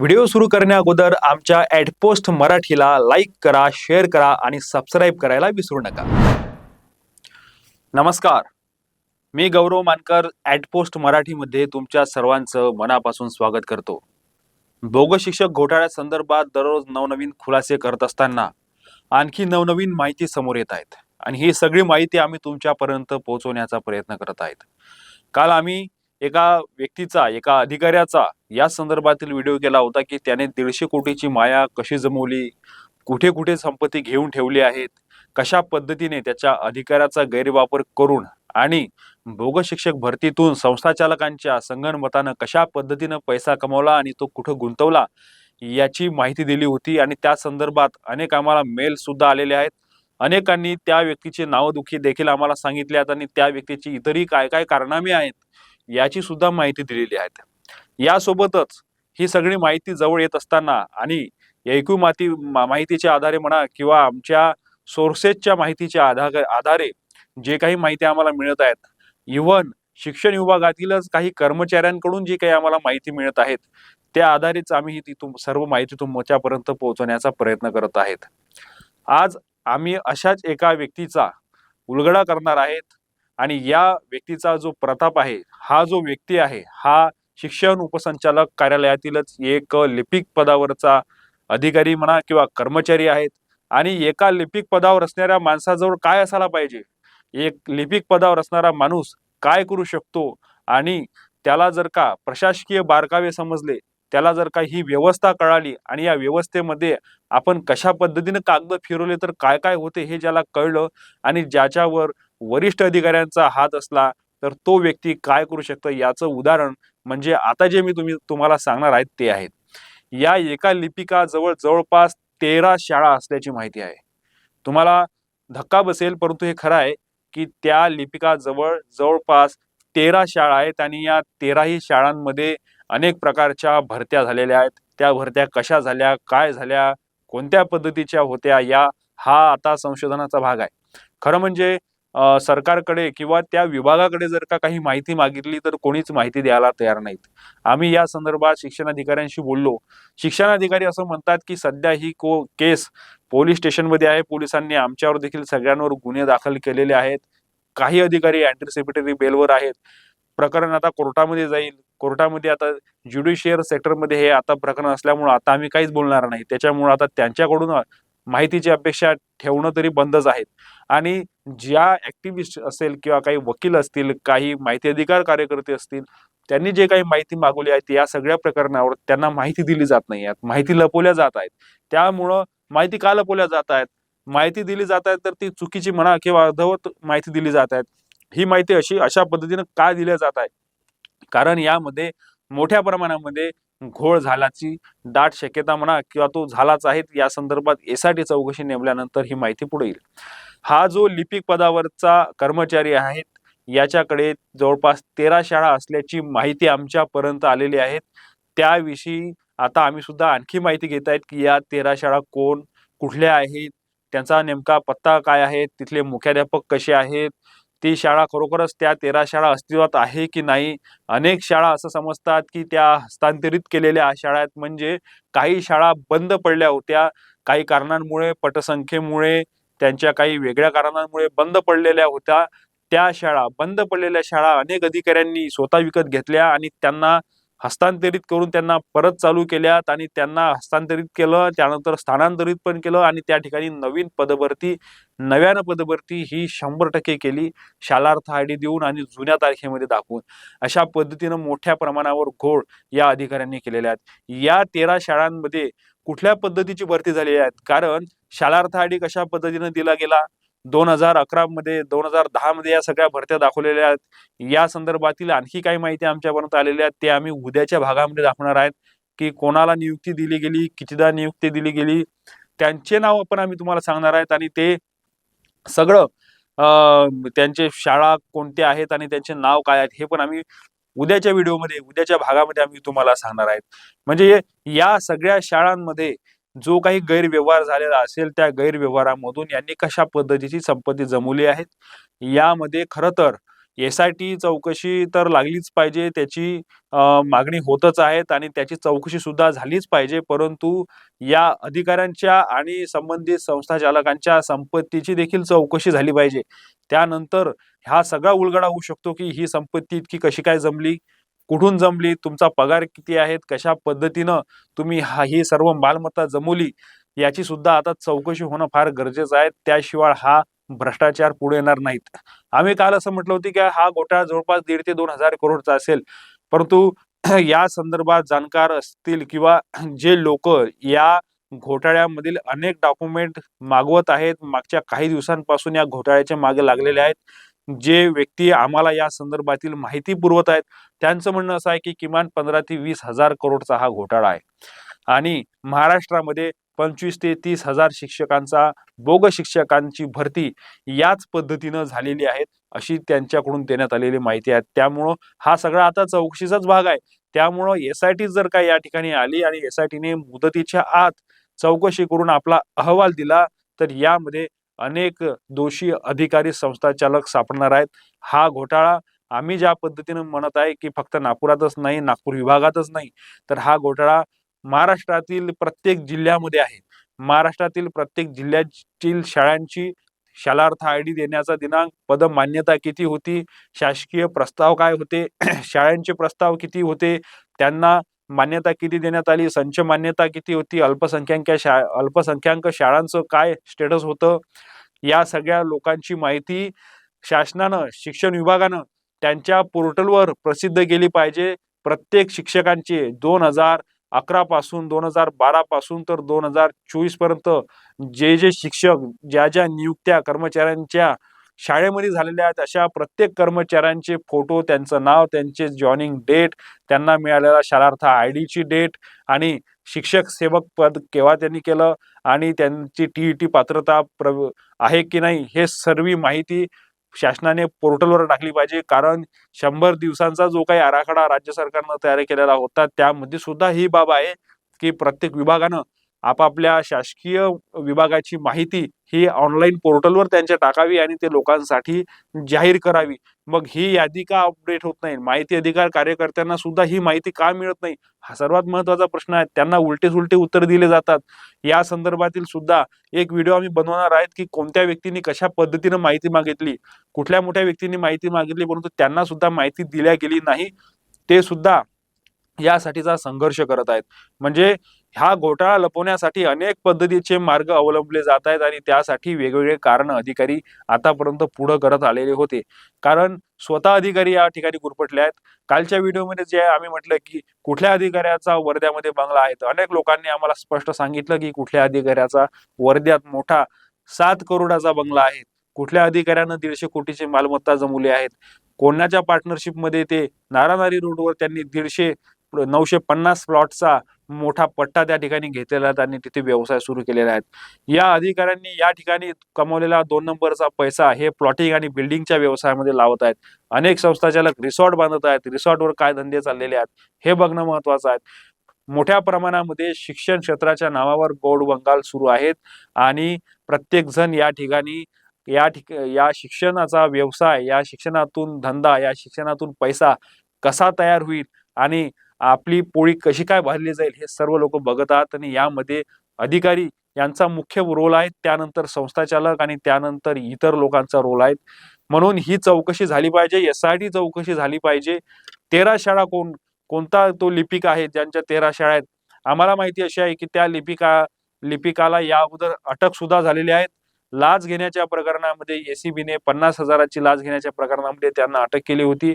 Video सुरू करण्या अगोदर आमच्या ॲडपोस्ट मराठीला लाईक करा शेअर करा आणि सबस्क्राईब करायला विसरू नका. नमस्कार. मी गौरव मानकर ॲडपोस्ट मराठीमध्ये तुमच्या सर्वांचं मनापासून स्वागत करतो. बोगस शिक्षक घोटाळ्यासंदर्भात दररोज नवनवीन खुलासे करत असताना आणखी नवनवीन माहिती समोर येत आहेत. आणि ही सगळी माहिती आम्ही तुमच्यापर्यंत पोहोचवण्याचा प्रयत्न करत आहेत. काल आम्ही एका व्यक्तीचा एका अधिकाऱ्याचा या संदर्भातील व्हिडिओ केला होता की त्याने दीडशे कोटीची माया कशी जमवली? कुठे कुठे संपत्ती घेऊन ठेवली आहेत? कशा पद्धतीने त्याच्या अधिकाराचा गैरवापर करून आणि भोग शिक्षक भरतीतून संस्थाचालकांच्या संगणमतानं कशा पद्धतीनं पैसा कमावला आणि तो कुठं गुंतवला याची माहिती दिली होती आणि त्या संदर्भात अनेक आम्हाला मेल सुद्धा आलेले आहेत. अनेकांनी त्या व्यक्तीचे नावदुखी देखील आम्हाला सांगितले आहेत आणि त्या व्यक्तीची इतरही काय काय कारनामे आहेत याची सुद्धा माहिती दिलेली आहेत यासोबतच ही सगळी माहिती जवळ येत असताना आणि एकू माती माहितीच्या आधारे म्हणा किंवा आमच्या सोर्सेसच्या माहितीच्या आधार आधारे जे काही माहिती आम्हाला मिळत आहेत. इव्हन शिक्षण विभागातीलच काही कर्मचाऱ्यांकडून जी काही आम्हाला माहिती मिळत आहेत त्या आधारेच आम्ही ही ती तुम सर्व माहिती तुमच्यापर्यंत पोहोचवण्याचा प्रयत्न करत आहेत. आज आम्ही अशाच एका व्यक्तीचा उलगडा करणार आहेत. आणि या व्यक्तीचा जो प्रताप आहे हा जो व्यक्ती आहे हा शिक्षण उपसंचालक कार्यालयातीलच एक लिपिक पदावरचा अधिकारी म्हणा किंवा कर्मचारी आहेत आणि एका लिपिक पदावर असणाऱ्या माणसाजवळ काय असायला पाहिजे? एक लिपिक पदावर असणारा माणूस काय करू शकतो? आणि त्याला जर का प्रशासकीय बारकावे समजले त्याला जर का ही व्यवस्था कळाली आणि या व्यवस्थेमध्ये आपण कशा पद्धतीने कागद फिरवले तर काय काय होते हे ज्याला कळलं आणि ज्याच्यावर वरिष्ठ अधिकाऱ्यांचा हात असला तर तो व्यक्ती काय करू शकतो याचं उदाहरण म्हणजे आता जे मी तुम्ही तुम्हाला सांगणार आहेत ते आहेत. या एका लिपिका जवळ जवळपास तेरा शाळा असल्याची माहिती आहे. तुम्हाला धक्का बसेल परंतु हे खरं आहे की त्या लिपिका जवळ जवळपास तेरा शाळा आहेत आणि या तेराही शाळांमध्ये अनेक प्रकारच्या भरत्या झालेल्या आहेत. त्या भरत्या कशा झाल्या काय झाल्या कोणत्या पद्धतीच्या होत्या या हा आता संशोधनाचा भाग आहे. खरं म्हणजे सरकारकडे किंवा त्या विभागाकडे जर का काही माहिती मागितली तर कोणीच माहिती द्यायला तयार नाहीत. आम्ही या संदर्भात शिक्षणाधिकाऱ्यांशी बोललो. शिक्षणाधिकारी असं म्हणतात की सध्या ही को केस पोलीस स्टेशनमध्ये आहे. पोलिसांनी आमच्यावर देखील सगळ्यांवर गुन्हे दाखल केलेले आहेत. काही अधिकारी अँटिसिपेटरी बेलवर आहेत. प्रकरण आता कोर्टामध्ये जाईल. कोर्टामध्ये आता ज्युडिशियल सेक्टरमध्ये हे आता प्रकरण असल्यामुळे आता आम्ही काहीच बोलणार नाही. त्याच्यामुळे आता त्यांच्याकडून माहितीची अपेक्षा ठेवणं तरी बंदच आहेत. आणि ज्या ऍक्टिव्हिस्ट असेल किंवा काही वकील असतील काही माहिती अधिकार कार्यकर्ते असतील त्यांनी जे काही माहिती मागवली आहे या सगळ्या प्रकरणावर त्यांना माहिती दिली जात नाही आहेत माहिती लपवल्या जात आहेत. त्यामुळं माहिती का लपवल्या जात आहेत? माहिती दिली जात आहे तर ती चुकीची म्हणा किंवा अर्धवत माहिती दिली जात आहेत ही माहिती अशी अशा पद्धतीनं का दिल्या जात आहे? कारण यामध्ये मोठ्या प्रमाणामध्ये घोळ झाल्याची दाट शक्यता म्हणा किंवा तो झालाच आहे या संदर्भात एसआयटी चौकशी नेमल्यानंतर ही माहिती पुढे येईल. हा जो लिपिक पदावरचा कर्मचारी आहेत याच्याकडे जवळपास तेरा शाळा असल्याची माहिती आमच्यापर्यंत आलेली आहे. त्याविषयी आता आम्ही सुद्धा आणखी माहिती घेत आहेत की या तेरा शाळा कोण कुठल्या आहेत त्यांचा नेमका पत्ता काय आहे तिथले मुख्याध्यापक कसे आहेत ती शाळा खरोखरच त्या तेरा शाळा अस्तित्वात आहे की नाही? अनेक शाळा असं समजतात की त्या हस्तांतरित केलेल्या शाळा आहेत म्हणजे काही शाळा बंद पडल्या होत्या. काही कारणांमुळे पटसंख्येमुळे त्यांच्या काही वेगळ्या कारणांमुळे बंद पडलेल्या होत्या. त्या शाळा बंद पडलेल्या शाळा अनेक अधिकाऱ्यांनी स्वतः विकत घेतल्या आणि त्यांना हस्तांतरित करून त्यांना परत चालू केल्यात आणि त्यांना हस्तांतरित केलं त्यानंतर स्थानांतरित पण केलं आणि त्या ठिकाणी नवीन पदभरती नव्यानं पदभरती ही शंभर टक्के केली शालार्थ आय डी देऊन आणि जुन्या तारखेमध्ये दाखवून. अशा पद्धतीनं मोठ्या प्रमाणावर घोळ या अधिकाऱ्यांनी केलेल्या आहेत. या तेरा शाळांमध्ये कुठल्या पद्धतीची भरती झालेली आहेत? कारण शालार्थ आय डी कशा पद्धतीनं दिला गेला? दोन हजार अकरा मध्ये दोन हजार दहा मध्ये या सगळ्या भरत्या दाखवलेल्या आहेत. या संदर्भातील आणखी काही माहिती आमच्यापर्यंत आलेली आहे ते आम्ही उद्याच्या भागामध्ये दाखवणार आहेत. की कोणाला नियुक्ती दिली गेली कितीदा नियुक्ती दिली गेली त्यांचे नाव पण आम्ही तुम्हाला सांगणार आहेत. आणि ते सगळं त्यांचे शाळा कोणत्या आहेत आणि त्यांचे नाव काय आहेत हे पण आम्ही उद्याच्या व्हिडिओमध्ये उद्याच्या भागामध्ये आम्ही तुम्हाला सांगणार आहेत. म्हणजे या सगळ्या शाळांमध्ये जो काही गैरव्यवहार झालेला असेल त्या गैरव्यवहारामधून यांनी कशा पद्धतीची संपत्ती जमवली आहे? यामध्ये खरं तर एस आय टी चौकशी तर लागलीच पाहिजे त्याची मागणी होतच आहेत आणि त्याची चौकशी सुद्धा झालीच पाहिजे परंतु या अधिकाऱ्यांच्या आणि संबंधित संस्था चालकांच्या संपत्तीची देखील चौकशी झाली पाहिजे. त्यानंतर हा सगळा उलगडा होऊ शकतो की ही संपत्ती इतकी कशी काय जमली? कुठून जमली तुमचा पगार किती आहेत कशा पद्धतीनं तुम्ही हा ही सर्व मालमत्ता जमवली याची सुद्धा आता चौकशी होणं फार गरजेचं आहे. त्याशिवाय हा भ्रष्टाचार पुढे येणार नाहीत. आम्ही काल असं म्हटलं होतं की हा घोटाळा जवळपास दीड ते दोन हजार करोडचा असेल. परंतु या संदर्भात जाणकार असतील किंवा जे लोक या घोटाळ्यामधील अनेक डॉक्युमेंट मागवत आहेत मागच्या काही दिवसांपासून या घोटाळ्याच्या मागे लागलेले आहेत. जे व्यक्ती आम्हाला या संदर्भातील माहिती पुरवत आहेत त्यांचं म्हणणं असं आहे की किमान पंधरा ते वीस हजार करोडचा हा घोटाळा आहे. आणि महाराष्ट्रामध्ये पंचवीस ते तीस हजार शिक्षकांचा बोग शिक्षकांची भरती याच पद्धतीनं झालेली आहे अशी त्यांच्याकडून देण्यात आलेली माहिती आहे. त्यामुळं हा सगळा आता चौकशीचाच भाग आहे. त्यामुळं एस आय टी जर का या ठिकाणी आली आणि एस आय टीने मुदतीच्या आत चौकशी करून आपला अहवाल दिला तर यामध्ये अनेक दोषी अधिकारी संस्था चालक सापडणार आहेत. हा घोटाळा आम्ही ज्या पद्धतीनं म्हणत आहे की फक्त नागपुरातच नाही नागपूर विभागातच नाही तर हा घोटाळा महाराष्ट्रातील प्रत्येक जिल्ह्यामध्ये आहे. महाराष्ट्रातील प्रत्येक जिल्ह्यातील शाळांची शालार्थ आय डी देण्याचा दिनांक पद मान्यता किती होती शासकीय प्रस्ताव काय होते शाळांचे प्रस्ताव किती होते त्यांना मान्यता किती देण्यात आली? संच मान्यता किती होती? अल्पसंख्याक शा अल्पसंख्याक शाळांचं काय स्टेटस होतं? या सगळ्या लोकांची माहिती शासनानं शिक्षण विभागानं त्यांच्या पोर्टलवर प्रसिद्ध केली पाहिजे. प्रत्येक शिक्षकांचे दोन हजार अकरा पासून दोन हजार बारा पासून तर दोन हजार चोवीसपर्यंत जे जे शिक्षक ज्या ज्या नियुक्त्या कर्मचाऱ्यांच्या शाळेमध्ये झालेल्या आहेत अशा प्रत्येक कर्मचाऱ्यांचे फोटो त्यांचं नाव त्यांचे जॉईनिंग डेट त्यांना मिळालेला शालार्थ आय डीची डेट आणि शिक्षक सेवक पद केव्हा त्यांनी केलं आणि त्यांची टी टी पात्रता प्र आहे की नाही हे सर्व माहिती शासनाने पोर्टलवर टाकली पाहिजे. कारण शंभर दिवसांचा जो काही आराखडा राज्य सरकारनं तयार केलेला होता त्यामध्ये सुद्धा ही बाब आहे की प्रत्येक विभागानं आपापल्या शासकीय विभागाची माहिती ही ऑनलाईन पोर्टलवर त्यांच्या टाकावी आणि ते लोकांसाठी जाहीर करावी. मग ही यादी का अपडेट होत नाही? माहिती अधिकार कार्यकर्त्यांना सुद्धा ही माहिती का मिळत नाही? हा सर्वात महत्त्वाचा प्रश्न आहे. त्यांना उलटे सुलटे उत्तर दिले जातात. या संदर्भातील सुद्धा एक व्हिडिओ आम्ही बनवणार आहेत की कोणत्या व्यक्तीने कशा पद्धतीने माहिती मागितली? कुठल्या मोठ्या व्यक्तीने माहिती मागितली? परंतु त्यांना सुद्धा माहिती दिल्या गेली नाही. ते सुद्धा यासाठीचा संघर्ष करत आहेत. म्हणजे हा घोटाळा लपवण्यासाठी अनेक पद्धतीचे मार्ग अवलंबले जात आहेत आणि त्यासाठी वेगवेगळे कारण अधिकारी आतापर्यंत पुढे करत आलेले होते. कारण स्वतः अधिकारी या ठिकाणी गुरपटले आहेत. कालच्या व्हिडिओमध्ये जे आम्ही म्हटलं की कुठल्या अधिकाऱ्याचा वर्ध्यामध्ये बंगला आहे? तर अनेक लोकांनी आम्हाला स्पष्ट सांगितलं की कुठल्या अधिकाऱ्याचा वर्ध्यात मोठा सात करोडाचा बंगला आहे. कुठल्या अधिकाऱ्यानं दीडशे कोटीची मालमत्ता जमवली आहेत? कोणाच्या पार्टनरशिपमध्ये ते नारानारी रोडवर त्यांनी दीडशे नऊशे पन्नास प्लॉटचा मोठा पट्टा त्या ठिकाणी घेतलेला आहे आणि तिथे व्यवसाय सुरू केलेला आहे. या अधिकाऱ्यांनी या ठिकाणी कमवलेला दोन नंबरचा पैसा हे प्लॉटिंग आणि बिल्डिंगच्या व्यवसायामध्ये लावत आहेत. अनेक संस्थाचालक रिसॉर्ट बांधत आहेत रिसॉर्टवर काय धंदे चाललेले आहेत हे बघणं महत्वाचं आहे. मोठ्या प्रमाणामध्ये शिक्षण क्षेत्राच्या नावावर गोड बंगाल सुरू आहेत आणि प्रत्येक जण या ठिकाणी या ठिक या शिक्षणाचा व्यवसाय या शिक्षणातून धंदा या शिक्षणातून पैसा कसा तयार होईल आणि आपली पोळी कशी काय भरली जाईल हे सर्व लोक बघत आहात आणि यामध्ये अधिकारी यांचा मुख्य रोल आहे त्यानंतर संस्थाचालक आणि त्यानंतर इतर लोकांचा रोल आहे. म्हणून ही चौकशी झाली पाहिजे एस आय टी चौकशी झाली पाहिजे. तेरा शाळा कोण कोणता तो लिपिक आहे ज्यांच्या तेरा शाळा आहेत? आम्हाला माहिती अशी आहे की त्या लिपिका लिपिकाला या अगोदर अटक सुद्धा झालेली आहेत लाच घेण्याच्या प्रकरणामध्ये एसीबीने पन्नास हजाराची लाच घेण्याच्या प्रकरणामध्ये त्यांना अटक केली होती.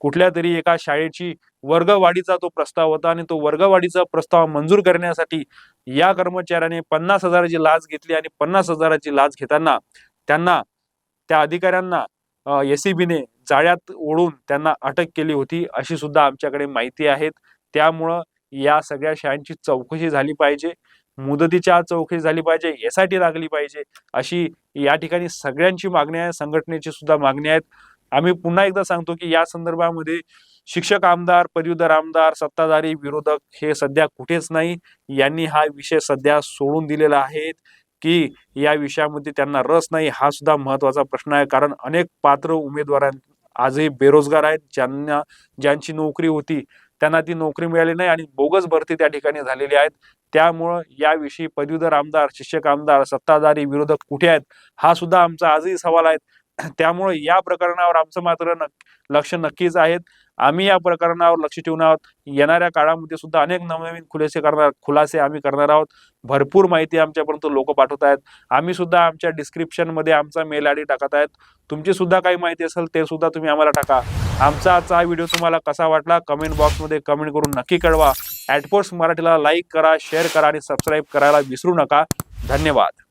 कुठल्या तरी एका शाळेची वर्गवाढीचा तो प्रस्ताव होता आणि तो वर्गवाढीचा प्रस्ताव मंजूर करण्यासाठी या कर्मचाऱ्याने पन्नास हजाराची लाच घेतली आणि पन्नास हजाराची लाच घेताना त्यांना त्या अधिकाऱ्यांना एसीबीने जाळ्यात ओढून त्यांना अटक केली होती अशी सुद्धा आमच्याकडे माहिती आहेत. त्यामुळं या सगळ्या शाळांची चौकशी झाली पाहिजे. मुदतीच्या चौकशी झाली पाहिजे. यासाठी लागली पाहिजे अशी या ठिकाणी सगळ्यांची मागणी आहे. संघटनेची सुद्धा मागणी आहेत. आम्ही पुन्हा एकदा सांगतो की या संदर्भामध्ये शिक्षक आमदार पदवीधर आमदार सत्ताधारी विरोधक हे सध्या कुठेच नाही. यांनी हा विषय सध्या सोडून दिलेला आहे की या विषयामध्ये त्यांना रस नाही. हा सुद्धा महत्त्वाचा प्रश्न आहे. कारण अनेक पात्र उमेदवारां आजही बेरोजगार आहेत. ज्यांना ज्यांची नोकरी होती त्यांना ती नोकरी मिळाली नाही आणि बोगस भरती त्या ठिकाणी झालेली आहेत. त्यामुळं याविषयी पदवीधर आमदार शिक्षक आमदार सत्ताधारी विरोधक कुठे आहेत? हा सुद्धा आमचा आजही सवाल आहे. त्यामुळे या प्रकरणावर आमचं मात्र लक्ष नक्कीच आहेत. आम्ही या प्रकरणावर लक्ष ठेवून आहोत. येणाऱ्या काळामध्ये सुद्धा अनेक नवनवीन खुलासे करणार खुलासे आम्ही करणार आहोत. भरपूर माहिती आमच्यापर्यंत लोक पाठवत आहेत. आम्ही सुद्धा आमच्या डिस्क्रिप्शनमध्ये आमचा मेल आय डी टाकत आहेत. तुमची सुद्धा काही माहिती असेल ते सुद्धा तुम्ही आम्हाला टाका. आमचा आजचा हा व्हिडिओ तुम्हाला कसा वाटला कमेंट बॉक्समध्ये कमेंट करून नक्की कळवा. ॲटपोस्ट मराठीला लाईक करा शेअर करा आणि सबस्क्राईब करायला विसरू नका. धन्यवाद.